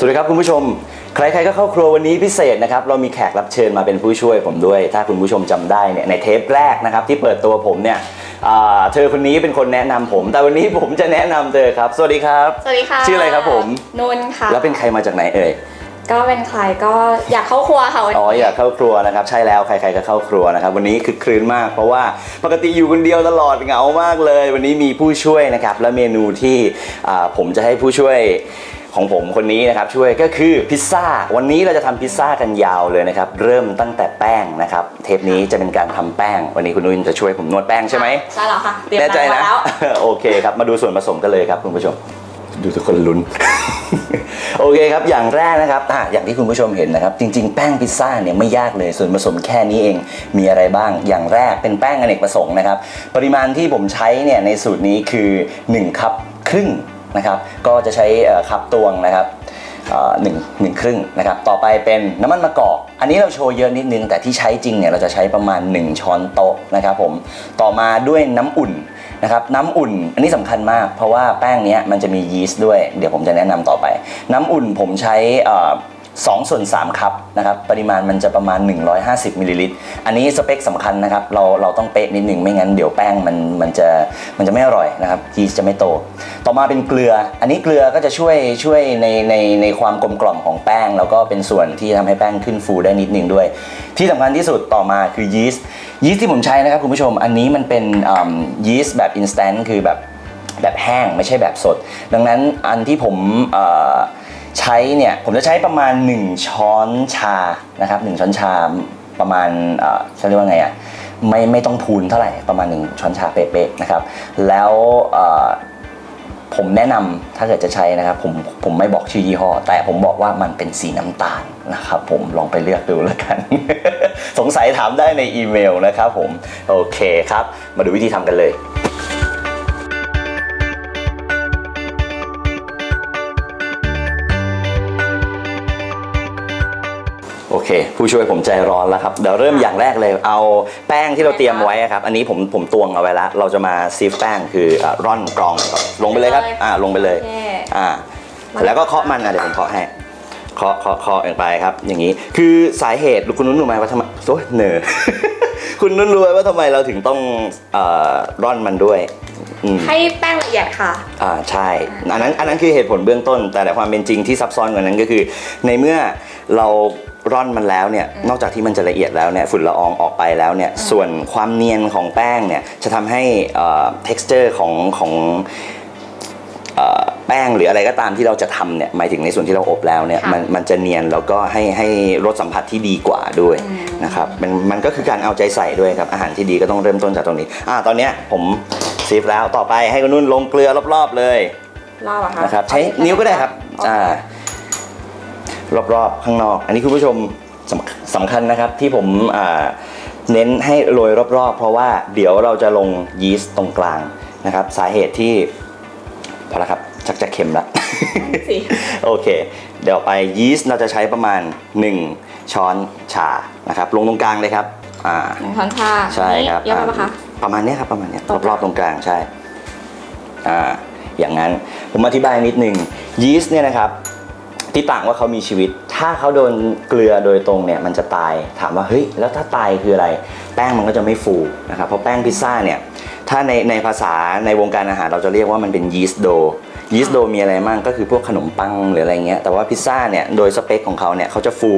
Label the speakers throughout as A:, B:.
A: สวัสดีครับคุณผู้ชม ใครๆก็เข้าครัววันนี้พิเศษนะครับเรามีแขกรับเชิญมาเป็นผู้ช่วยผมด้วย ถ้าคุณผู้ชมจำได้เนี่ยในเทปแรกนะครับที่เปิดตัวผมเนี่ยอ่าเธอคนนี้เป็นคนแนะนำผม แต่วันนี้ผมจะแนะนำเธอครับ สวัสดีครับ
B: สวัสดีค่ะ
A: ชื่ออะไรครับผม
B: นุ่นค่ะ
A: แล้วเป็นใครมาจากไหนเอ่ย
B: ก็เป็นใครก็อยากเข้าครัวค่ะวัน
A: อ๋อ
B: นี้
A: อยากเข้าครัวนะครับใช่แล้วใครๆก็เข้าครัวนะครับวันนี้คือครื้นมาก เพราะว่าปกติอยู่คนเดียวตลอดเหงามากเลย วันนี้มีผู้ช่วยนะครับและเมนูที่อ่าผมจะให้ผู้ช่วย ของผมคนนี้นะครับช่วยก็คือพิซซ่า วันนี้เราจะทำพิซซ่ากันยาวเลยนะครับ เริ่มตั้งแต่แป้งนะครับ เทปนี้จะเป็นการทำแป้ง วันนี้คุณนุ่นจะช่วยผมนวดแป้งใช่ไหม
B: ใช่แล้วค่ะเตรียม
A: แน่ใจ
B: น้ำมา
A: นะ
B: แล้ว
A: โอเคครับมาดูส่วนผสมกันเลยครับคุณผู้ชม ดูทุกคนลุ้นโอเคครับ อย่างแรกนะครับอะอย่างที่คุณผู้ชมเห็นนะครับ จริง ๆ แป้งพิซซ่าเนี่ยไม่ยากเลย ส่วนผสมแค่นี้เอง มีอะไรบ้าง อย่างแรกเป็นแป้งอเนกประสงค์นะครับ ปริมาณที่ผมใช้เนี่ยในสูตรนี้คือ 1 คัพครึ่ง นะครับ ก็จะใช้คับตวงนะครับหนึ่งหนึ่งครึ่งนะครับ ต่อไปเป็นน้ำมันมะกอก อันนี้เราโชว์เยอะนิดนึง แต่ที่ใช้จริงเนี่ยเราจะใช้ประมาณ 1 ช้อนโต๊ะนะครับผม ต่อมาด้วยน้ำอุ่นนะครับน้ำอุ่นอันนี้สำคัญมาก เพราะว่าแป้งเนี้ยมันจะมียีสต์ด้วย เดี๋ยวผมจะแนะนำต่อไป น้ำอุ่นผมใช้ 2 ส่วน3คัพนะครับปริมาณมันจะประมาณ 150มิลลิลิตรอันนี้สเปคสำคัญนะครับเราเราต้องเป๊ะนิดหนึ่งไม่งั้นเดี๋ยวแป้งมันมันจะมันจะไม่อร่อยนะครับยีสต์จะไม่โต ต่อมาเป็นเกลือ อันนี้เกลือก็จะช่วยช่วยในในในความกลมกล่อมของแป้ง แล้วก็เป็นส่วนที่ทำให้แป้งขึ้นฟูได้นิดนึงด้วย ที่สำคัญที่สุดต่อมาคือยีสต์ยีสต์ที่ผมใช้นะครับคุณผู้ชมอันนี้มันเป็นยีสต์แบบอินสแตนต์คือแบบแบบแห้งไม่ใช่แบบสด ดังนั้นอันที่ผมเอ่อ ใช้เนี่ยผมจะใช้ประมาณ 1 ช้อนชานะครับ1ช้อนชาประมาณเอ่อจะเรียกว่าไงอะ่ะไม่ไม่ต้องพูนเท่าไหร่ประมาณ 1 ช้อนชาเป๊ะๆนะครับ แล้วเอ่อผมแนะนำถ้าเกิดจะใช้นะครับผมผมไม่บอกชื่อยี่ห้อ แต่ผมบอกว่ามันเป็นสีน้ำตาลนะครับผมลองไปเลือกดูแล้วกัน สงสัยถามได้ในอีเมลนะครับผม โอเคครับ มาดูวิธีทำกันเลย โอเค ผู้ช่วยผมใจร้อนแล้วครับ เดี๋ยวเริ่มอย่างแรกเลย เอาแป้งที่เราเตรียมไว้อะครับ อันนี้ผมผมตวงเอาไว้แล้ว เราจะมาซีฟแป้งคืออะร่อนกรองก่อนลงไปเลยครับ อ่าลงไปเลย
B: โอเค
A: อ่า แล้วก็เคาะมันอะเดี๋ยวผมเคาะให้เคาะเคาะเคาะลงไปครับ อย่างนี้ คือสาเหตุคุณนุ่นรู้ไหมว่าทำไมโอ้ยเหนอคุณนุ่นรู้ไหมว่าทำไมเราถึงต้องเอ่อร่อนมันด้วยอืม
B: ให้แป้งละเอียดค่ะ
A: อ่าใช่ อันนั้นอันนั้นคือเหตุผลเบื้องต้น แต่แต่ความเป็นจริงที่ซับซ้อนกว่านั้นก็คือ ในเมื่อเรา ร่อนมันแล้วเนี่ยนอกจากที่มันจะละเอียดแล้วเนี่ยฝุ่นละอองออกไปแล้วเนี่ยส่วนความเนียนของแป้งเนี่ยจะทำให้เอ่อ texture ของของเอ่อแป้งหรืออะไรก็ตามที่เราจะทำเนี่ยหมายถึงในส่วนที่เราอบแล้วเนี่ย
B: ค่ะ
A: มันมันจะเนียนแล้วก็ให้ให้รสสัมผัสที่ดีกว่าด้วย
B: อืม
A: นะครับมันมันก็คือการเอาใจใส่ด้วยครับอาหารที่ดีก็ต้องเริ่มต้นจากตรงนี้อ่าตอนเนี้ยผมซีฟแล้วต่อไปให้คุณนุ่นลงเกลือรอบๆเลย
B: รอบอะคะ
A: นะครับใช้นิ้วก็ได้ครับ
B: โอเค
A: อ่า รอบๆ ข้างนอก อันนี้คุณผู้ชมสำสำคัญนะครับที่ผมอ่าเน้นให้โรยรอบๆ เพราะว่าเดี๋ยวเราจะลงยีสต์ตรงกลางนะครับ สาเหตุที่พอแล้วครับชักจะเค็มละ
B: สิ
A: โอเค เดี๋ยวไปยีสต์เราจะใช้ประมาณ 1 ช้อนชานะครับ ลงตรงกลางเลยครับอ่า
B: หนึ่งช้อนชา
A: ใช่ครับ
B: นี่เยอะไปปะคะ
A: ประมาณเนี้ยครับประมาณเนี้ย
B: ตรงกลาง
A: รอบๆตรงกลางใช่อ่าอย่างนั้นผมอธิบายนิดนึงยีสต์เนี่ยนะครับ ที่ต่างว่าเขามีชีวิต ถ้าเขาโดนเกลือโดยตรงเนี่ยมันจะตาย ถามว่าเฮ้ยแล้วถ้าตายคืออะไร แป้งมันก็จะไม่ฟูนะครับ เพราะแป้งพิซซ่าเนี่ย ถ้าในในภาษาในวงการอาหารเราจะเรียกว่ามันเป็นยีสต์โดยีสต์โดมีอะไรมั่งก็คือพวกขนมปังหรืออะไรเงี้ย แต่ว่าพิซซ่าเนี่ยโดยสเปคของเขาเนี่ยเขาจะฟู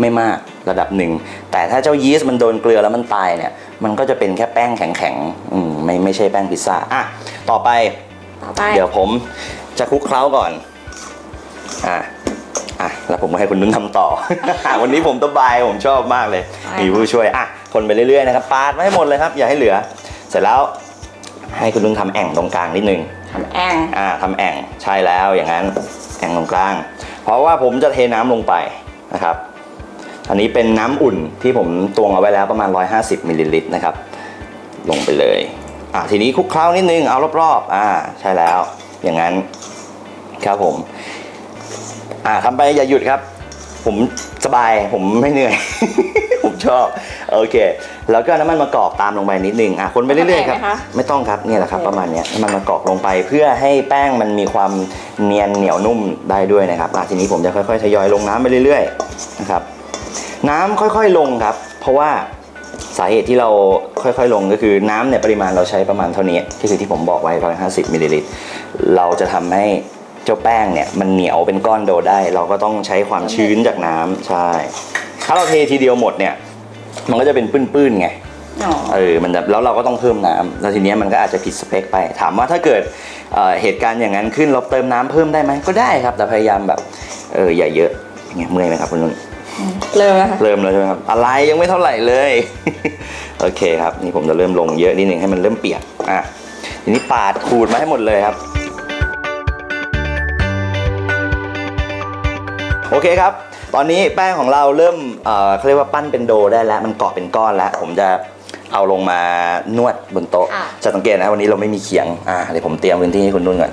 A: ไม่มากระดับหนึ่ง แต่ถ้าเจ้ายีสต์มันโดนเกลือแล้วมันตายเนี่ย มันก็จะเป็นแค่แป้งแข็งๆอืมไม่ไม่ใช่แป้งพิซซ่า อะต่อไป
B: ต่อไป
A: เดี๋ยวผมจะคลุกเคล้าก่อน อะ อะแล้วผมก็ให้คุณนุ่นทำต่อ วันนี้ผมสบายผมชอบมากเลย มีผู้ช่วยอะคนไปเรื่อยๆนะครับปาดไว้ให้หมดเลยครับ อย่าให้เหลือ เสร็จแล้วให้คุณนุ่นทำแอ่งตรงกลางนิดนึง
B: ทำแอง
A: อ่าทำแอ่งใช่แล้วอย่างนั้นแอ่งตรงกลาง เพราะว่าผมจะเทน้ำลงไปนะครับ อันนี้เป็นน้ำอุ่นที่ผมตวงเอาไว้แล้วประมาณ 150มิลลิลิตรนะครับ ลงไปเลยอะทีนี้คลุกเคล้านิดนึงเอารอบๆอ่าใช่แล้วอย่างนั้นครับผม อ่าทำไปอย่าหยุดครับ ผมสบายผมไม่เหนื่อย ผมชอบโอเค แล้วก็น้ำมันมะกอกตามลงไปนิดนึงอะคนไปเรื่อยๆครับ
B: แตกไหมคะ
A: ไม่ต้องครับเนี่ยแหละครับ
B: โอเค
A: ประมาณเนี้ยน้ำมันมะกอกลงไปเพื่อให้แป้งมันมีความเนียนเหนียวนุ่มได้ด้วยนะครับอะทีนี้ผมจะค่อยๆทยอยลงน้ำไปเรื่อยๆนะครับ น้ำค่อยๆลงครับ เพราะว่าสาเหตุที่เราค่อยๆลงก็คือน้ำเนี่ยปริมาณเราใช้ประมาณเท่านี้ที่คือที่ผมบอกไว้150มิลลิลิตรเราจะทำให้ เจ้าแป้งเนี่ยมันเหนียวเป็นก้อนโดได้ เราก็ต้องใช้ความชื้นจากน้ำใช่ ถ้าเราเททีเดียวหมดเนี่ย มันก็จะเป็นปื้นๆไง
B: อ๋อ
A: เออ มันจะแล้วเราก็ต้องเพิ่มน้ำแล้วทีเนี้ยมันก็อาจจะผิดสเปคไป ถามว่าถ้าเกิดเอ่อเหตุการณ์อย่างนั้นขึ้นเราเติมน้ำเพิ่มได้ไหมก็ได้ครับ แต่พยายามแบบ เออ อย่าเยอะอย่างเงี้ยเมื่อยไหมครับคุณนุ่น
B: เริ่มแล้วค่ะ
A: เริ่มแล้วใช่ไหมครับ อะไรยังไม่เท่าไหร่เลย โอเคครับ นี่ผมจะเริ่มลงเยอะนิดนึงให้มันเริ่มเปียก อะ ทีนี้ปาดขูดมาให้หมดเลยครับ โอเคครับ ตอนนี้แป้งของเราเริ่มเอ่อเขาเรียกว่าปั้นเป็นโดได้แล้ว มันเกาะเป็นก้อนแล้ว ผมจะเอาลงมานวดบนโต๊ะ
B: อะ
A: จะสังเกตนะวันนี้เราไม่มีเขียง อ่าเดี๋ยวผมเตรียมพื้นที่ให้คุณนุ่นก่อน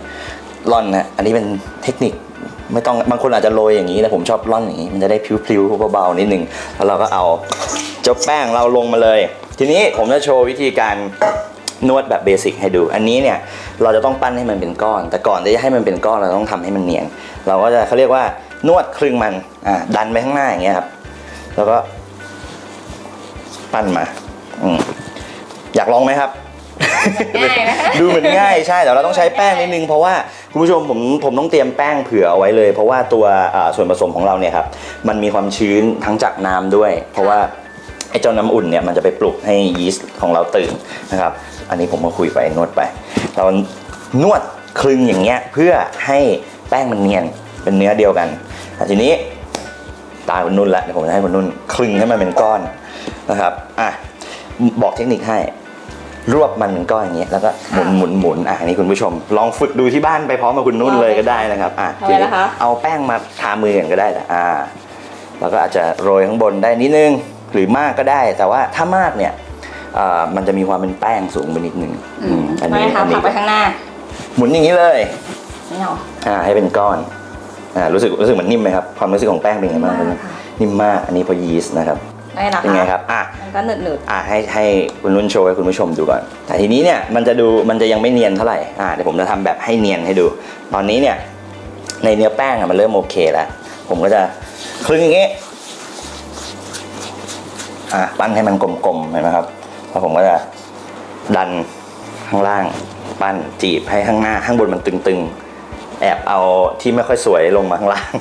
A: ร่อนนะอันนี้เป็นเทคนิคไม่ต้องบางคนอาจจะโรยอย่างนี้แต่ผมชอบร่อนอย่างนี้ มันจะได้พลิ้วๆเบาๆนิดนึงแล้วเราก็เอาเจ้าแป้งเราลงมาเลย ทีนี้ผมจะโชว์วิธีการนวดแบบเบสิกให้ดู อันนี้เนี่ยเราจะต้องปั้นให้มันเป็นก้อน แต่ก่อนที่จะให้มันเป็นก้อนเราต้องทำให้มันเนียน เราก็จะเขาเรียกว่า นวดครึ่งมันอ่าดันไปข้างหน้าอย่างเงี้ยครับ แล้วก็ ปั้นมาอืมอยากลองไหมครับ
B: ง่ายนะคะ
A: ดูเหมือนง่ายใช่แต่เราต้องใช้แป้งนิดนึงเพราะว่าคุณผู้ชมผมผมต้องเตรียมแป้งเผื่อเอาไว้เลย เพราะว่าตัวอ่าส่วนผสมของเราเนี่ยครับมันมีความชื้นทั้งจากน้ำด้วย เพราะว่าไอ้เจ้าน้ำอุ่นเนี่ยมันจะไปปลุกให้ยีสต์ของเราตื่นนะครับ อันนี้ผมก็คุยไปนวดไป เรานวดคลึงอย่างเงี้ยเพื่อให้แป้งมันเนียนเป็นเนื้อเดียวกัน อะทีนี้ตาคุณนุ่นละเดี๋ยวผมจะให้คุณนุ่นคลึงให้มันเป็นก้อนนะครับอะบอกเทคนิคให้รวบมันเป็นก้อนอย่างเงี้ยแล้วก็หมุนหมุนหมุนอะอันนี้คุณผู้ชม ลองฝึกดูที่บ้านไปพร้อมกับคุณนุ่นเลยก็ได้นะครับอะ
B: เอาไว้นะคะ
A: เอาแป้งมาทามือกันก็ได้นะอ่าแล้วก็อาจจะโรยข้างบนได้นิดนึงหรือมากก็ได้ แต่ว่าถ้ามากเนี่ยอ่ามันจะมีความเป็นแป้งสูงไปนิดนึง
B: อื
A: อื
B: ม
A: มอัน
B: ไม่
A: นี้
B: ค่ะ
A: อัน
B: ผลั
A: นี้
B: กไปข้างหน้า
A: หมุนอย่างนี้เลย
B: ไม่เอา
A: อ่าให้เป็นก้อน อ่ารู้สึกรู้สึกเหมือนนิ่มไหมครับความรู้สึกของแป้งเป็นไงบ้าง
B: นิ่มมากค่ะ
A: นิ่มมากอันนี้เพอยีสต์นะครับ
B: ได้นะ
A: เป็น
B: คะ
A: ไงครับอะ
B: มันก็หนืดหนืด
A: อะให้ให้คุณนุ่นโชว์ให้คุณผู้ชมดูก่อน แต่ทีนี้เนี่ยมันจะดูมันจะยังไม่เนียนเท่าไหร่อะเดี๋ยวผมจะทำแบบให้เนียนให้ดู ตอนนี้เนี่ยในเนื้อแป้งอะมันเริ่มโอเคแล้ว ผมก็จะคลึงอย่างงี้อะปั้นให้มันกลมๆเห็นไหมครับแล้วผมก็จะดันข้างล่าง ปั้นจีบให้ข้างหน้าข้างบนมันตึงๆ แอบเอาที่ไม่ค่อยสวยลงมาข้างล่าง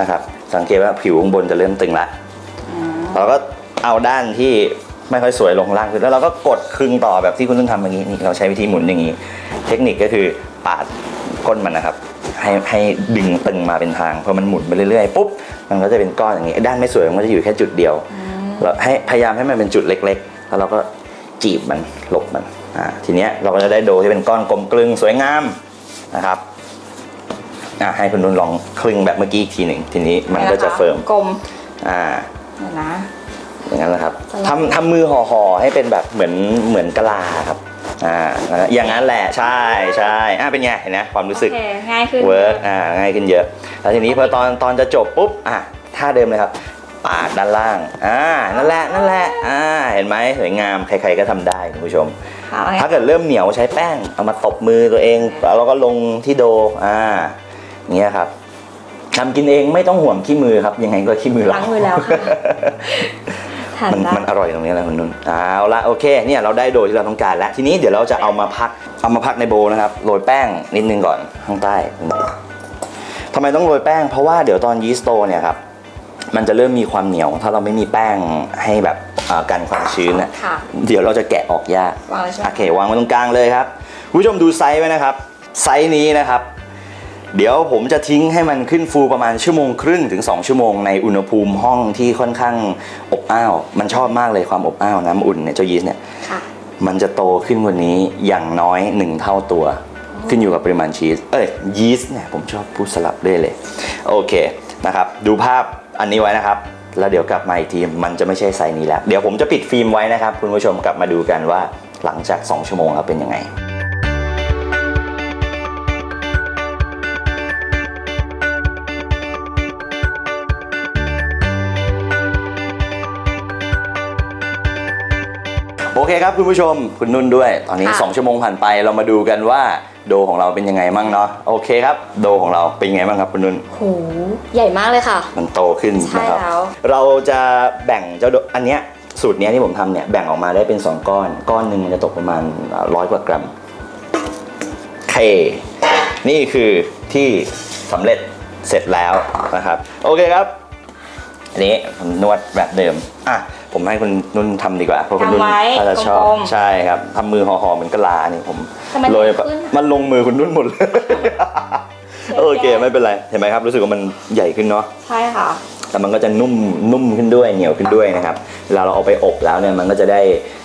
A: นะครับ สังเกตว่าผิวข้างบนจะเริ่มตึงละเราก็เอาด้านที่ไม่ค่อยสวยลงข้างล่างคือแล้วเราก็กดคึงต่อแบบที่คุณต้องทำอย่างนี้นี่เราใช้วิธีหมุนอย่างนี้ เทคนิคก็คือปาดก้นมันนะครับ ให้ให้ดึงตึงมาเป็นทางพอมันหมุนไปเรื่อยๆปุ๊บมันก็จะเป็นก้อนอย่างนี้ด้านไม่สวยมันก็จะอยู่แค่จุดเดียวเราให้พยายามให้มันเป็นจุดเล็ก ๆ แล้วเราก็จีบมันหลบมันอ่าทีเนี้ยเราก็จะได้โดที่เป็นก้อนกลมกลึงสวยงามนะครับ อ่าให้คุณนุ่นลองคลึงแบบเมื่อกี้อีกทีหนึ่งทีนี้มันก็จะเฟิร์ม
B: กลม
A: อ่า
B: เดี๋ยวนะ
A: อย่างนั้นแหละครับ
B: สลับ
A: ทำทำมือห่อห่อให้เป็นแบบเหมือนเหมือนกะลาครับอ่านะอย่างนั้นแหละใช่ใช่อ่าเป็นไงเห็นไหมความรู้สึก
B: โอเคง่ายขึ้น
A: เวิร์กอ่าง่ายขึ้นเยอะ แล้วทีนี้พอตอนตอนจะจบปุ๊บอะท่าเดิมเลยครับปาดด้านล่างอ่านั่นแหละนั่นแหละอ่าเห็นไหมสวยงามใครๆก็ทำได้คุณผู้ชม
B: ค่ะโอเค
A: ถ้าเกิดเริ่มเหนียวใช้แป้งเอามาตบมือตัวเองแล้วก็ลงที่โดอ่าอย่าง เงี้ยครับทำกินเองไม่ต้องห่วงขี้มือครับ ยังไงก็ขี้มือเรา
B: ล้างมือแล้วค่ะทาน
A: มัน
B: ได้
A: มันอร่อยตรงนี้แหละคุณนุ่นเอาละโอเคเนี่ยเราได้โดยที่เราต้องการแล้วทีนี้เดี๋ยวเราจะเอามาพักเอามาพักในโบว์นะครับโรยแป้งนิดนึงก่อนข้างใต้ทำไมต้องโรยแป้งเพราะว่าเดี๋ยวตอนยีสต์โตเนี่ยครับมันจะเริ่มมีความเหนียว ถ้าเราไม่มีแป้งให้แบบอ่ากันความชื้นน่ะ
B: ค่ะ
A: เดี๋ยวเราจะแกะออกยาก
B: วางเลยใช่ไหม
A: โอเควางไว้ตรงกลางเลยครับคุณผู้ชมดูไซส์ไว้นะครับ ไซส์นี้นะครับ เดี๋ยวผมจะทิ้งให้มันขึ้นฟูประมาณชั่วโมงครึ่งถึง 2 ชั่วโมงในอุณหภูมิห้องที่ค่อนข้างอบอ้าว มันชอบมากเลยความอบอ้าวน้ำอุ่นเนี่ยเจ้ายีสต์เนี่ย
B: ค่ะ
A: มันจะโตขึ้นกว่านี้อย่างน้อย1เท่าตัว ขึ้นอยู่กับปริมาณชีส เอ้ยยีสต์เนี่ยผมชอบพูดสลับด้วยเลย โอเคนะครับ ดูภาพอันนี้ไว้นะครับ แล้วเดี๋ยวกลับมาอีกทีมันจะไม่ใช่ไซส์นี้แล้ว เดี๋ยวผมจะปิดฟิล์มไว้นะครับ คุณผู้ชมกลับมาดูกันว่าหลังจาก 2 ชั่วโมงแล้วเป็นยังไง เคครับคุณผู้ชมคุณนุ่นด้วย ตอนนี้
B: ค่ะ
A: 2ชั่วโมงผ่านไปเรามาดูกันว่าโดของเราเป็นยังไงมั่งเนาะโอเคครับ โดของเราเป็นยังไงบ้างครับคุณนุ่น
B: โหใหญ่มากเลยค่ะ
A: มันโตขึ้น
B: ใช่
A: นะครับ
B: แล้ว
A: เราจะแบ่งเจ้าโดอันเนี้ยสูตรเนี้ยที่ผมทำเนี่ยแบ่งออกมาได้เป็น 2 ก้อน ก้อนหนึ่งมันจะตกประมาณร้อยกว่ากรัมเค นี่คือที่สำเร็จเสร็จแล้วนะครับ โอเคครับอันนี้ผมนวดแบบเดิมอะ ผมให้คุณนุ่นทำดีกว่าเพราะคุณนุ่น
B: ทำไว้
A: ถ้าจะชอบ
B: กลมๆ
A: ใช่ครับทำมือห่อๆเหมือนกะลานี่ผม
B: ทำไม
A: โรย
B: ไม่ขึ้น
A: มันลงมือคุณนุ่นหมดเลยโอเคไม่เป็นไรเห็นไหมครับรู้สึกว่ามันใหญ่ขึ้นเนาะ
B: ใช่ค่ะ
A: แต่มันก็จะนุ่มนุ่มขึ้นด้วยเหนียวขึ้นด้วยนะครับเวลาเราเอาไปอบแล้วเนี่ยมันก็จะได้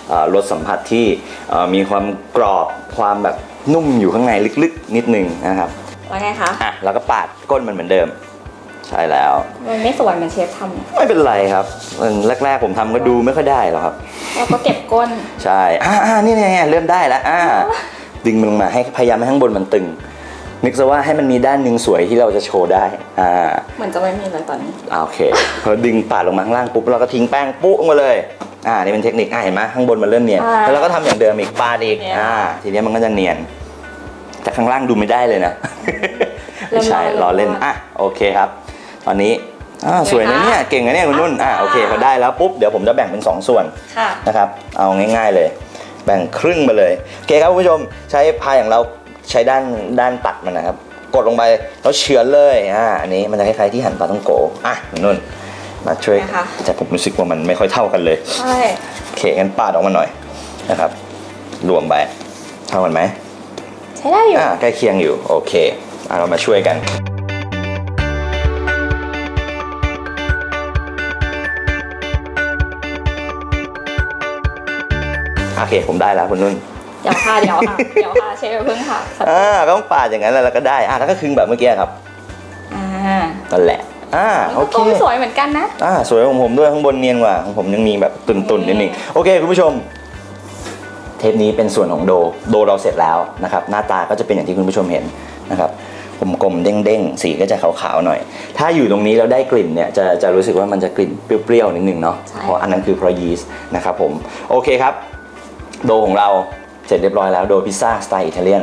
A: เอ่อรสสัมผัสที่เอ่อมีความกรอบความแบบนุ่มอยู่ข้างในลึกๆ นิดนึงนะครับ
B: ว่าไงคะ
A: อะแล้วก็ปาดก้นมันเหมือนเดิม ใช่แล้ว
B: มันไม่สวยเหมือนเชฟทำนะ
A: ไม่เป็นไรครับมันแรกๆผมทำก็ดูไม่ค่อยได้หรอกครับ
B: แล้วก็เก็บก้น
A: ใช่อ่าอ่านี่ไงเริ่มได้แล้วอ่าดึงมันลงมาให้พยายามให้ข้างบนมันตึง นึกซะว่าให้มันมีด้านหนึ่งสวยที่เราจะโชว์ได้ อ่า
B: เหมือนจะไม่มีเลยตอนนี้
A: อ่าโอเค พอดึงปาดลงมาข้างล่างปุ๊บเราก็ทิ้งแป้งปุ๊บลงมาเลย อ่า นี่เป็นเทคนิค อ่าเห็นไหมข้างบนมันเริ่มเนียน
B: อ่า
A: แล้วเราก็ทำอย่างเดิมอีกปาดอีก
B: เนียน
A: อ่า ทีนี้มันก็จะเนียน แต่ข้างล่างดูไม่ได้เลยนะ
B: เริ่
A: ไม่
B: ม
A: ใช่
B: ร้
A: ล้อ
B: อนแล้ว
A: เล่น อะ โอเคครับ ตอนนี้อ่า
B: เห็นไหม
A: สวยนะเนี่ยเก่งนะเนี่ยคุณนุ่นอ่าโอเคพอได้แล้วปุ๊บเดี๋ยวผมจะแบ่งเป็นสองส่วน
B: ค่ะ
A: นะครับเอาง่าย ๆเลย แบ่งครึ่งมาเลยโอเคครับคุณผู้ชมใช้พายของเราใช้ด้านด้านตัดมันนะครับ กดลงไปแล้วเฉือนเลยอ่าอันนี้มันจะคล้ายๆที่หั่นปลาต้องโกอะคุณนุ่นมาช่วย
B: นะคะ
A: แต่ผมรู้สึกว่ามันไม่ค่อยเท่ากันเลย
B: ใช่
A: โอเคงั้นปาดออกมาหน่อยนะครับ รวมไปเท่ากันไหม
B: ใช้ได้อยู่
A: อ่าใกล้เคียงอยู่โอเคอะเรามาช่วยกัน โอเคผมได้แล้วคุณนุ่น
B: เดี๋ยวค่ะเดี๋ยวค่ะเดี๋ยวค่ะเชฟอย่าเพิ่งค่ะสัก
A: อ่าก็ต้องปาดอย่างนั้นแล้วก็ได้อ่าแล้วก็คึงแบบเมื่อกี้ครับ
B: อ่า
A: นั่นแหละอ่า
B: มัน
A: โอ
B: ก็
A: เค
B: ต้มสวยเหมือนกันนะ
A: อ่าสวยของผมด้วยข้างบนเนียนกว่าของผมยังมีแบบตุ่นๆนิดนึงโอเคคุณผู้ชม เทปนี้เป็นส่วนของโดโดเราเสร็จแล้วนะครับหน้าตาก็จะเป็นอย่างที่คุณผู้ชมเห็นนะครับกลมๆเด้งๆสีก็จะขาวๆหน่อย ถ้าอยู่ตรงนี้แล้วได้กลิ่นเนี่ยจะจะรู้สึกว่ามันจะกลิ่นเปรี้ยวๆนิดนึงเนาะ
B: ใช่
A: เพราะอันนั้นคือเพราะยีสต์นะครับผมโอเคครับ โดของเราเสร็จเรียบร้อยแล้วโดพิซซ่าสไตล์อิตาเลียน